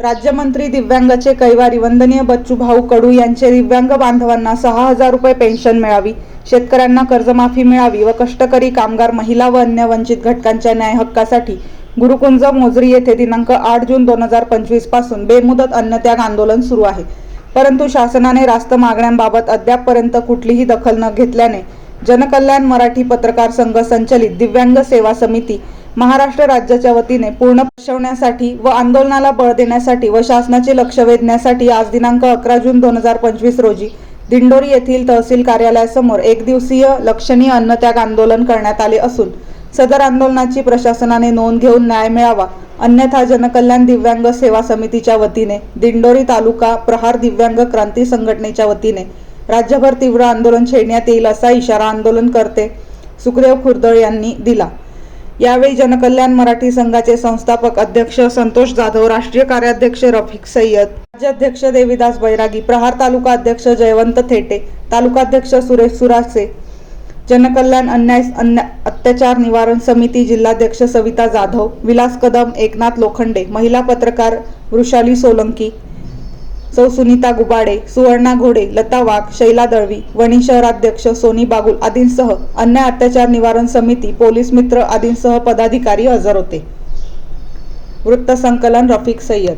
राज्यमंत्री दिव्यांगाचे कैवारी वंदनीय बच्चू भाऊ कडू यांचे दिव्यांग बांधवांना सहा हजार रुपये पेन्शन मिळावी. शेतकऱ्यांना कर्जमाफी मिळावी व कष्टकरी कामगार महिला व अन्य वंचित घटकांच्या न्याय हक्कासाठी गुरुकुंज मोजरी येथे दिनांक आठ जून दोन हजार पंचवीसपासून बेमुदत अन्नत्याग आंदोलन सुरू आहे. परंतु शासनाने रास्त मागण्यांबाबत अद्यापपर्यंत कुठलीही दखल न घेतल्याने जनकल्याण मराठी पत्रकार संघ संचलित दिव्यांग सेवा समिती महाराष्ट्र राज्याच्या वतीने पूर्ण पसवण्यासाठी व आंदोलनाला बळ देण्यासाठी व शासनाचे लक्ष वेधण्यासाठी आज दिनांक अकरा जून दोन हजार पंचवीस रोजी दिंडोरी येथील तहसील कार्यालयासमोर एक दिवसीय लक्षणीय अन्नत्याग आंदोलन करण्यात आले असून सदर आंदोलनाची प्रशासनाने नोंद घेऊन न्याय मिळावा अन्यथा जनकल्याण दिव्यांग सेवा समितीच्या वतीने दिंडोरी तालुका प्रहार दिव्यांग क्रांती संघटनेच्या वतीने राज्यभर तीव्र आंदोलन छेडण्यात येईल असा इशारा आंदोलन करते सुखदेव खुर्दळ यांनी दिला. यावेळी जनकल्याण मराठी संघाचे संस्थापक अध्यक्ष संतोष जाधव राष्ट्रीय कार्याध्यक्ष रफिक सय्यद राज्याध्यक्ष देविदास बैरागी प्रहार तालुका अध्यक्ष जयवंत थेटे तालुकाध्यक्ष सुरेश सुरासे जनकल्याण अन्याय अन्या अत्याचार निवारण समिती जिल्हाध्यक्ष सविता जाधव विलास कदम एकनाथ लोखंडे महिला पत्रकार वृषाली सोलंकी सौ सुनीता गुबाडे सुवर्णा घोडे लता वाघ शैला दळवी वणी शहराध्यक्ष सोनी बागुल आदींसह अन्य अत्याचार निवारण समिती पोलीस मित्र आदींसह पदाधिकारी हजर होते. वृत्तसंकलन रफिक सय्यद